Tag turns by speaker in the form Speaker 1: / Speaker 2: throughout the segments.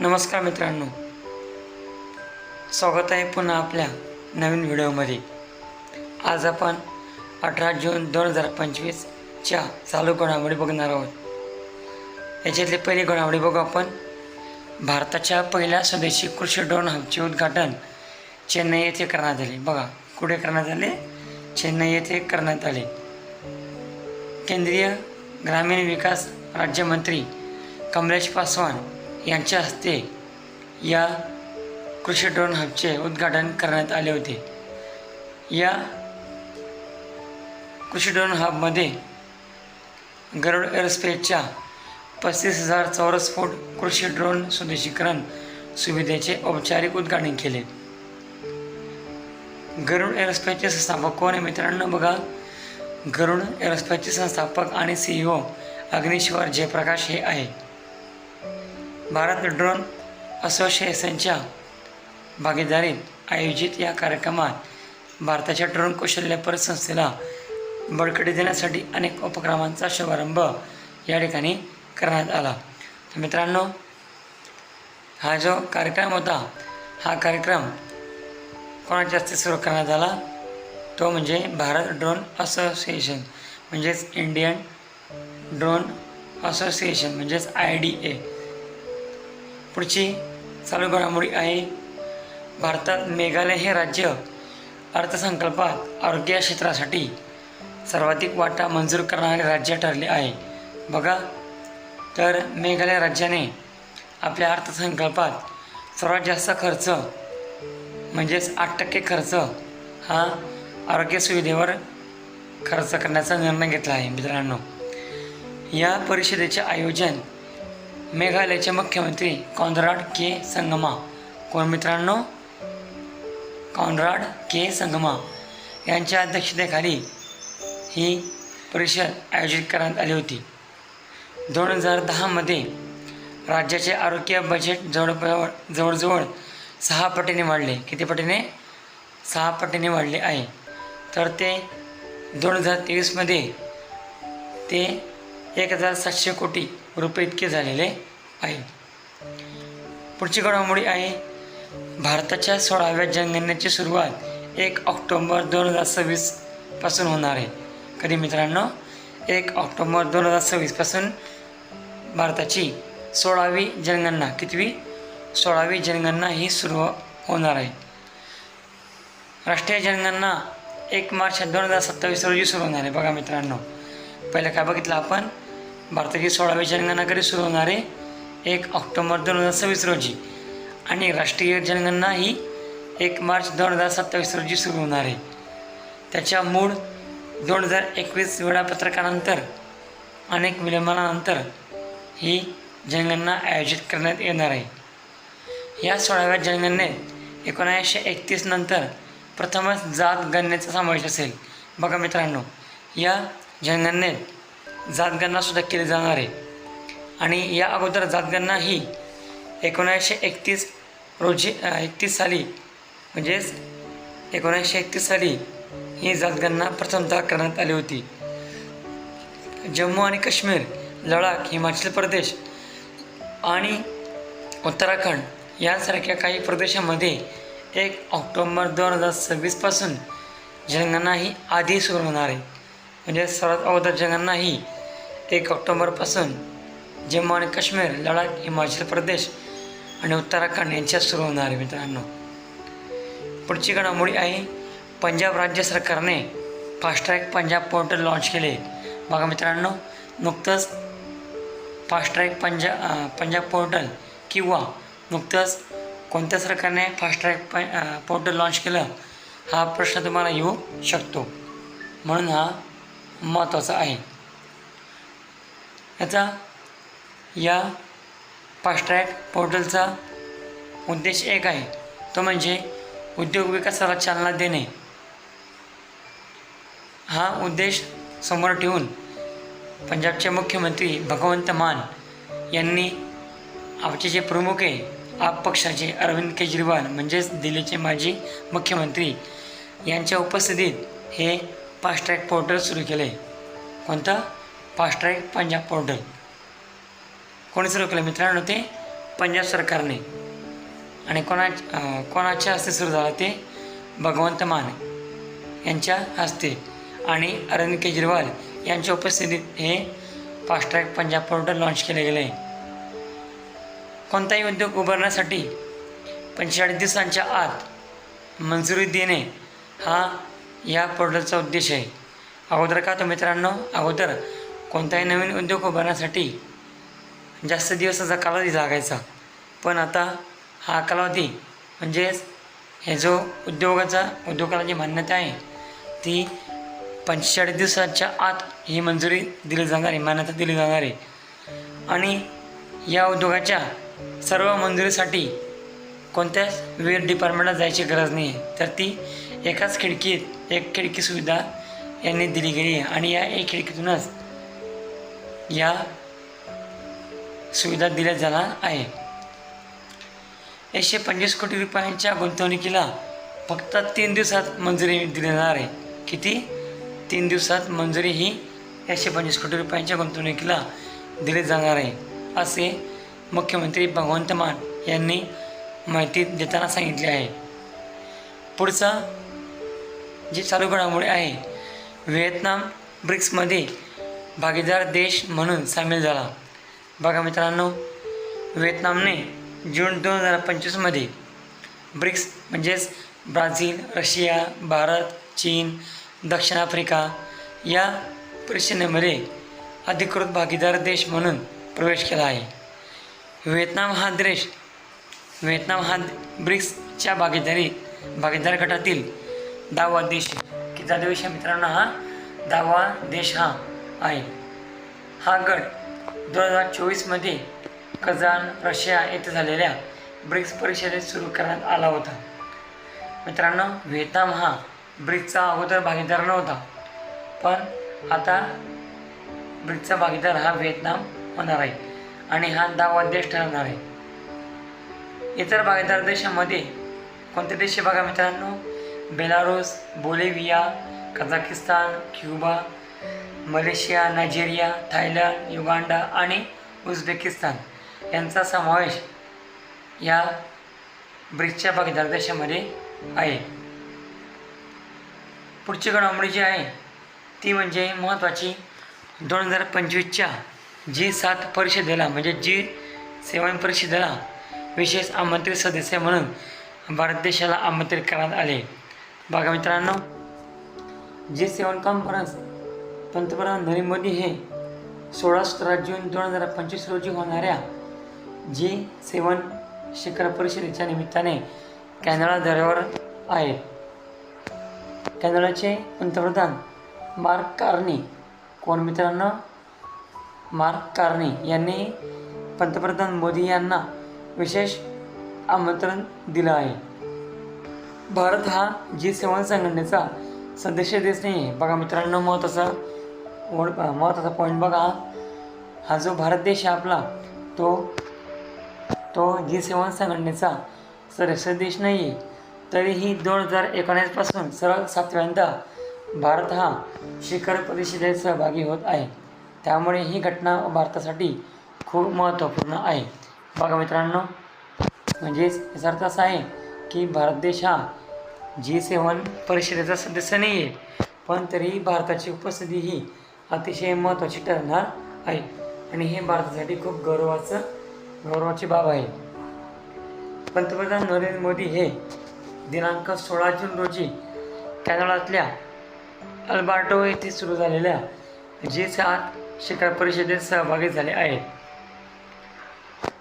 Speaker 1: नमस्कार मित्रांनो. स्वागत आहे पुन्हा आपल्या नवीन व्हिडिओमध्ये. आज आपण अठरा जून दोन हजार पंचवीसच्या चालू घडामोडी बघणार आहोत. याच्यातली पहिली घडामोडी बघू आपण. भारताच्या पहिल्या स्वदेशी कृषी ड्रोन हबचे उद्घाटन चेन्नई येथे करण्यात आले. बघा कुठे करण्यात आले? चेन्नई येथे करण्यात आले. केंद्रीय ग्रामीण विकास राज्यमंत्री कमलेश पासवान यांच्या हस्ते या कृषी ड्रोन हबचे उद्घाटन करण्यात आले होते. या कृषी ड्रोन हबमध्ये गरुड एअरस्पेसच्या पस्तीस हजार चौरस फूट कृषी ड्रोन स्वदेशीकरण सुविधेचे औपचारिक उद्घाटन केले. गरुड एअरस्पेसचे संस्थापक कोण आहे मित्रांनो बघा. गरुड एअरस्पेसचे संस्थापक आणि सीईओ अग्निश्वर जयप्रकाश हे आहे. भारत ड्रोन असोसिएशनच्या भागीदारीत आयोजित या कार्यक्रमात भारताच्या ड्रोन कौशल्य परिसंस्थेला बळकटी देण्यासाठी अनेक उपक्रमांचा शुभारंभ या ठिकाणी करण्यात आला. तर मित्रांनो हा जो कार्यक्रम होता हा कार्यक्रम कोणाच्या हस्ते सुरू करण्यात आला? तो म्हणजे भारत ड्रोन असोसिएशन म्हणजेच इंडियन ड्रोन असोसिएशन म्हणजेच आय डी ए. पुढची चालू घडामोडी आहे. भारतात मेघालय हे राज्य अर्थसंकल्पात आरोग्य क्षेत्रासाठी सर्वाधिक वाटा मंजूर करणारे राज्य ठरले आहे. बघा. तर मेघालय राज्याने आपल्या अर्थसंकल्पात सर्वात जास्त खर्च म्हणजेच आठ टक्के खर्च हा आरोग्य सुविधेवर खर्च करण्याचा निर्णय घेतला आहे मित्रांनो. या परिषदेचे आयोजन मेघालयचे मुख्यमंत्री कॉन्राड के संगमा. कोण मित्रांनो? Conrad K Sangma. यांच्या अध्यक्षतेखाली ही परिषद आयोजित करण्यात आली होती. दोन हजार दहामध्ये राज्याचे आरोग्य बजेट जवळ जवळजवळ सहा पटीने वाढले. किती पटीने? सहा पटीने वाढले आहे. तर ते दोन हजार तेवीसमध्ये ते एक हजार सातशे कोटी रुपये इतके झालेले आहे. पुढची घडामोडी आहे भारताच्या सोळाव्या जनगणनेची सुरुवात एक ऑक्टोंबर दोन हजार सव्वीसपासून होणार आहे. कधी मित्रांनो? एक ऑक्टोंबर दोन हजार सव्वीसपासून भारताची सोळावी जनगणना कितवी? सोळावी जनगणना ही सुरू होणार आहे. राष्ट्रीय जनगणना एक मार्च दोन हजार सत्तावीस रोजी सुरू होणार आहे. बघा मित्रांनो पहिलं काय बघितलं आपण? भारताची सोळावी जनगणना कधी सुरू होणार आहे एक ऑक्टोबर दोन हजार सव्वीस रोजी. आणि राष्ट्रीय जनगणना ही एक मार्च दोन हजार सत्तावीस रोजी सुरू होणार आहे. त्याच्या मूळ दोन हजार एकवीस वेळापत्रकानंतर अनेक विलंबनानंतर ही जनगणना आयोजित करण्यात येणार आहे. या सोळाव्या जनगणनेत एकोणीसशे एकतीस नंतर प्रथमच जात गणनेचा समावेश असेल. बघा मित्रांनो या जनगणनेत जातगणनासुद्धा केली जाणार आहे. आणि या अगोदर जातगणना ही एकोणीसशे एकतीस रोजी एकतीस साली म्हणजेच एकोणीसशे एकतीस साली ही जातगणना प्रथमतः करण्यात आली होती. जम्मू आणि काश्मीर लडाख हिमाचल प्रदेश आणि उत्तराखंड यासारख्या काही प्रदेशामध्ये एक ऑक्टोंबर दोन हजार सव्वीसपासून जनगणना ही आधी सुरू होणार आहे. म्हणजे सर्वात अगोदर जनगणना ही एक ऑक्टोंबरपासून जम्मू आणि काश्मीर लडाख हिमाचल प्रदेश आणि उत्तराखंड यांच्यात सुरू होणार आहे मित्रांनो. पुढची घडामोडी आहे पंजाब राज्य सरकारने फास्ट्रॅग पंजाब पोर्टल लॉन्च केले. बघा मित्रांनो नुकतंच फास्ट्रॅग पंजाब पंजाब पोर्टल किंवा नुकतंच कोणत्या सरकारने फास्ट्रॅग प पोर्टल लॉन्च केलं हा प्रश्न तुम्हाला येऊ शकतो. म्हणून हा महत्त्वाचा आहे. याचा या फास्ट्रॅक पोर्टलचा उद्देश एक आहे. तो म्हणजे उद्योग विकासाला चालना देणे. हा उद्देश समोर ठेवून पंजाबचे मुख्यमंत्री भगवंत मान यांनी आमचे जे प्रमुख आहे आप पक्षाचे अरविंद केजरीवाल म्हणजेच दिल्लीचे माजी मुख्यमंत्री यांच्या उपस्थितीत हे फास्ट्रॅक पोर्टल सुरू केले. कोणतं? Fast track Punjab portal. कोणी सुरू केलं मित्रांनो ते पंजाब सरकारने. आणि कोणा कोणाच्या हस्ते सुरू झालं ते भगवंत मान यांच्या हस्ते. आणि अरविंद केजरीवाल यांच्या उपस्थितीत हे fast track Punjab portal launch केले गेले. आहे कोणताही उद्योग उभारण्यासाठी पंचेचाळीस दिवसांच्या आत मंजुरी देणे हा या पोर्टलचा उद्देश आहे. अगोदर का तो मित्रांनो? अगोदर कोणताही नवीन उद्योग उभारण्यासाठी जास्त दिवसाचा कालावधी लागायचा. पण आता हा कालावधी म्हणजेच हे जो उद्योगाचा उद्योगाला जी मान्यता आहे ती पंचेचाळीस दिवसाच्या आत ही मंजुरी दिली जाणार आहे मान्यता दिली जाणार आहे. आणि या उद्योगाच्या सर्व मंजुरीसाठी कोणत्याच विविध डिपार्टमेंटला जायची गरज नाही आहे तर ती एकाच खिडकीत एक खिडकी सुविधा यांनी दिली गेली आहे. आणि या एक खिडकीतूनच या सुविधा दिल्या जाणार आहे. एकशे पंचवीस कोटी रुपयांच्या गुंतवणुकीला फक्त तीन दिवसात मंजुरी दिली जाणार आहे. किती? तीन दिवसात मंजुरी ही एकशे पंचवीस कोटी रुपयांच्या गुंतवणुकीला दिली जाणार आहे असे मुख्यमंत्री भगवंत मान यांनी माहिती देताना सांगितले आहे. पुढचा जी चालू घडामोडी आहे व्हिएतनाम ब्रिक्समध्ये भागीदार देश म्हणून सामील झाला. बघा मित्रांनो व्हिएतनामने जून दोन हजार पंचवीसमध्ये ब्रिक्स म्हणजेच ब्राझील रशिया भारत चीन दक्षिण आफ्रिका या परिषदेमध्ये अधिकृत भागीदार देश म्हणून प्रवेश केला आहे. व्हिएतनाम हा देश व्हिएतनाम हा ब्रिक्सच्या भागीदारी भागीदार गटातील दहावा देश की किती देश मित्रांनो हा? दहावा देश हा आहे. हा गट दोन हजार चोवीसमध्ये कझान रशिया येथे झालेल्या ब्रिक्स परिषदेत सुरू करण्यात आला होता. मित्रांनो व्हिएतनाम हा ब्रिक्सचा अगोदर भागीदार नव्हता. पण आता ब्रिक्सचा भागीदार हा व्हिएतनाम होणार आहे आणि हा दहावा देश ठरणार आहे. इतर भागीदार देशामध्ये कोणते देश बघा मित्रांनो? Belarus Bolivia Kazakhstan Cuba Malaysia Nigeria Thailand Uganda आणि उझबेकिस्तान यांचा समावेश या ब्रिक्सच्या भागीदार देशामध्ये आहे. पुढची घडामोडी जी आहे ती म्हणजे महत्त्वाची दोन हजार पंचवीसच्या जी सात परिषदेला म्हणजे जी सेवन परिषदेला विशेष आमंत्रित सदस्य म्हणून भारत देशाला आमंत्रित करण्यात आले. बघा मित्रांनो जी सेवन कॉन्फरन्स पंतप्रधान नरेंद्र मोदी हे सोळा सतरा जून दोन हजार पंचवीस रोजी होणाऱ्या जी सेवन शिखर परिषदेच्या निमित्ताने कॅनडा दौऱ्यावर आहे कॅनडाचे पंतप्रधान मार्क कार्नी कोण मित्रांनो? मार्क कार्नी यांनी पंतप्रधान मोदी यांना विशेष आमंत्रण दिलं आहे. भारत हा जी सेवन संघटनेचा सदस्य देश नाही आहे बघा मित्रांनो महत्त्वाचा वड महत्त्वाचा पॉईंट बघा. हा जो भारत देश आहे आपला तो तो जी सेवन संघटनेचा सदस्य देश नाही आहे तरीही दोन हजार एकोणीसपासून सरळ सातव्यांदा भारत हा शिखर परिषदेत सहभागी होत आहे. त्यामुळे ही घटना भारतासाठी खूप महत्त्वपूर्ण आहे. बघा मित्रांनो म्हणजेच याचा अर्थ असा आहे की भारत देश हा जी सेवन परिषदेचा सदस्य नाही आहे पण तरीही भारताची उपस्थिती ही अतिशय महत्त्वाची ठरणार आहे. आणि हे भारतासाठी खूप गौरवाचं गौरवाची बाब आहे. पंतप्रधान नरेंद्र मोदी हे दिनांक सोळा जून रोजी कॅनडातल्या अल्बार्टो येथे सुरू झालेल्या जी सात शिखर परिषदेत सहभागी झाले आहेत.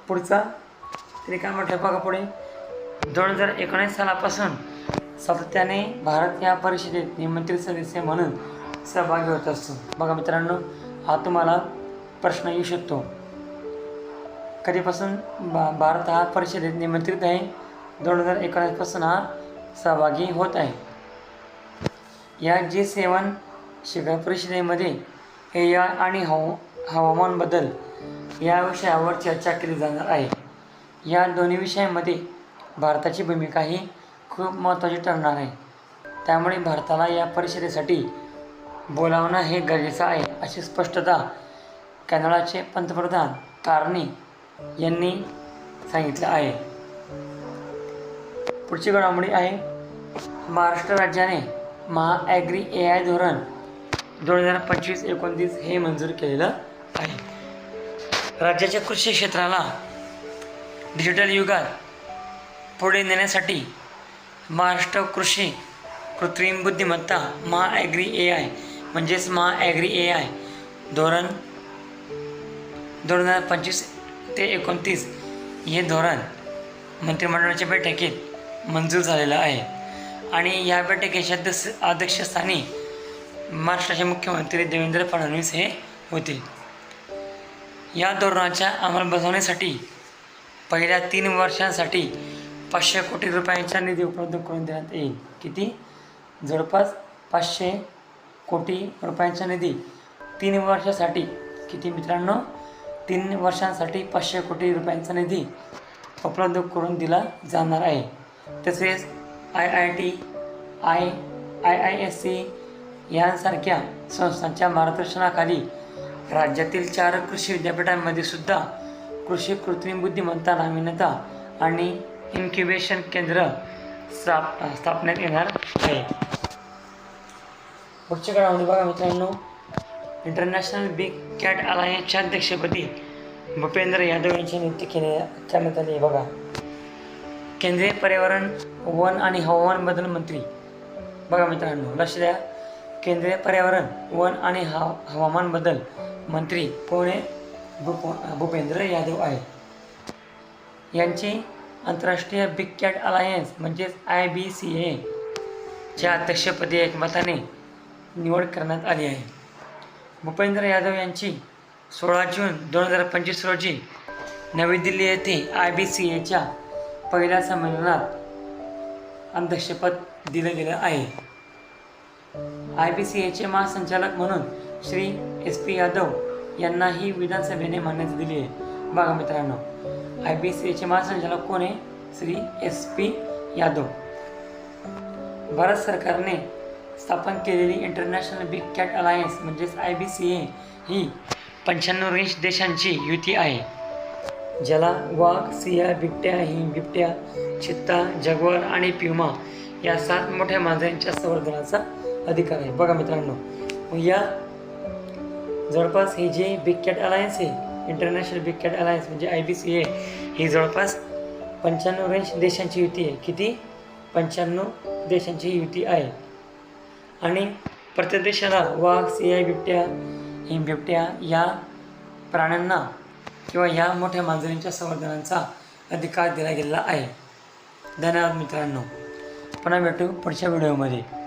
Speaker 1: पुढचा तरी काय म्हटलं बघा पुढे. दोन हजार एकोणीस सालापासून सातत्याने भारत या परिषदेत निमंत्रित सदस्य म्हणून सहभागी होत असतो. बघा मित्रांनो हा तुम्हाला प्रश्न येऊ शकतो. कधीपासून बा भारत हा परिषदेत निमंत्रित आहे? दोन हजार एकोणीसपासून हा सहभागी होत आहे. या जी सेवन शिखर परिषदेमध्ये हे या आणि हव हवामान बदल या विषयावर चर्चा केली जाणार आहे. या दोन्ही विषयांमध्ये भारताची भूमिका ही खूप महत्त्वाची ठरणार आहे. त्यामुळे भारताला या परिषदेसाठी बोलावणं हे गरजेचं आहे अशी स्पष्टता कॅनडाचे पंतप्रधान कार्नी यांनी सांगितलं आहे. पुढची घडामोडी आहे महाराष्ट्र राज्याने महाॲग्री ए आय धोरण दोन हजार पंचवीस एकोणतीस हे मंजूर केलेलं आहे. राज्याच्या कृषी क्षेत्राला डिजिटल युगात पुढे नेण्यासाठी महाराष्ट्र कृषी कृत्रिम बुद्धिमत्ता महाॲग्री ए आय म्हणजेच महाॲग्री ए आय. धोरण दोन हजार पंचवीस ते एकोणतीस हे धोरण मंत्रिमंडळाच्या बैठकीत मंजूर झालेलं आहे. आणि या बैठकीच्या अध्यक्ष अध्यक्षस्थानी महाराष्ट्राचे मुख्यमंत्री देवेंद्र फडणवीस हे होते या धोरणाच्या अंमलबजावणीसाठी पहिल्या तीन वर्षांसाठी पाचशे कोटी रुपयांचा निधी उपलब्ध करून देण्यात येईल. किती? जवळपास पाचशे कोटी रुपयांचा निधी. तीन वर्षासाठी किती मित्रांनो? तीन वर्षांसाठी पाचशे कोटी रुपयांचा निधी उपलब्ध करून दिला जाणार आहे. तसेच I I T I I I S C यांसारख्या संस्थांच्या मार्गदर्शनाखाली राज्यातील चार कृषी विद्यापीठांमध्ये सुद्धा कृषी कृत्रिम बुद्धिमत्ता नाविन्यता आणि इन्क्युबेशन केंद्र स्थाप स्थापण्यात येणार आहे. पुढच्या काळामध्ये बघा मित्रांनो. इंटरनॅशनल बिग कॅट अलायन्सच्या अध्यक्षपदी भूपेंद्र यादव यांची नियुक्ती केली करण्यात आली बघा. केंद्रीय पर्यावरण वन आणि हवामान बदल मंत्री. बघा मित्रांनो लक्ष द्या. केंद्रीय पर्यावरण वन आणि हव हवामान बदल मंत्री पुणे भूप भूपेंद्र यादव आहेत यांची आंतरराष्ट्रीय बिग कॅट अलायन्स म्हणजेच आय बी सी एच्या अध्यक्षपदी एकमताने निवड करण्यात आली आहे. भूपेंद्र यादव यांची सोळा जून दोन हजार पंचवीस रोजी नवी दिल्ली येथे आय बी सी एच्या पहिल्या संमेलनात अध्यक्षपद दिलं गेलं आहे. आय बी सी एचे महासंचालक म्हणून श्री एस पी यादव यांनाही विधानसभेने मान्यता दिली आहे. बघा मित्रांनो आय बी सी एचे महासंचालक कोण आहे? Shri S P Yadav. Bharat सरकारने स्थापन केलेली इंटरनॅशनल बिग कॅट अलायन्स म्हणजेच आय बी सी ए ही पंच्याण्णव रेंज देशांची युती आहे. ज्याला वाघ सिया बिबट्या हिम बिबट्या चित्ता जगवार आणि प्युमा या सात मोठ्या मांजरांच्या संवर्धनाचा अधिकार आहे. बघा मित्रांनो मग या जवळपास हे जे बिग कॅट अलायन्स आहे इंटरनॅशनल बिग कॅट अलायन्स म्हणजे आय बी सी ए ही जवळपास पंच्याण्णव रेंज देशांची युती आहे. किती? पंच्याण्णव देशांची युती आहे. आणि प्रत्येक देशाला वाघ सिंह बिबट्या हिम बिबट्या या प्राण्यांना किंवा या मोठ्या मांजरींच्या संवर्धनाचा अधिकार दिला गेलेला आहे. धन्यवाद मित्रांनो. पुन्हा भेटू पुढच्या व्हिडिओमध्ये.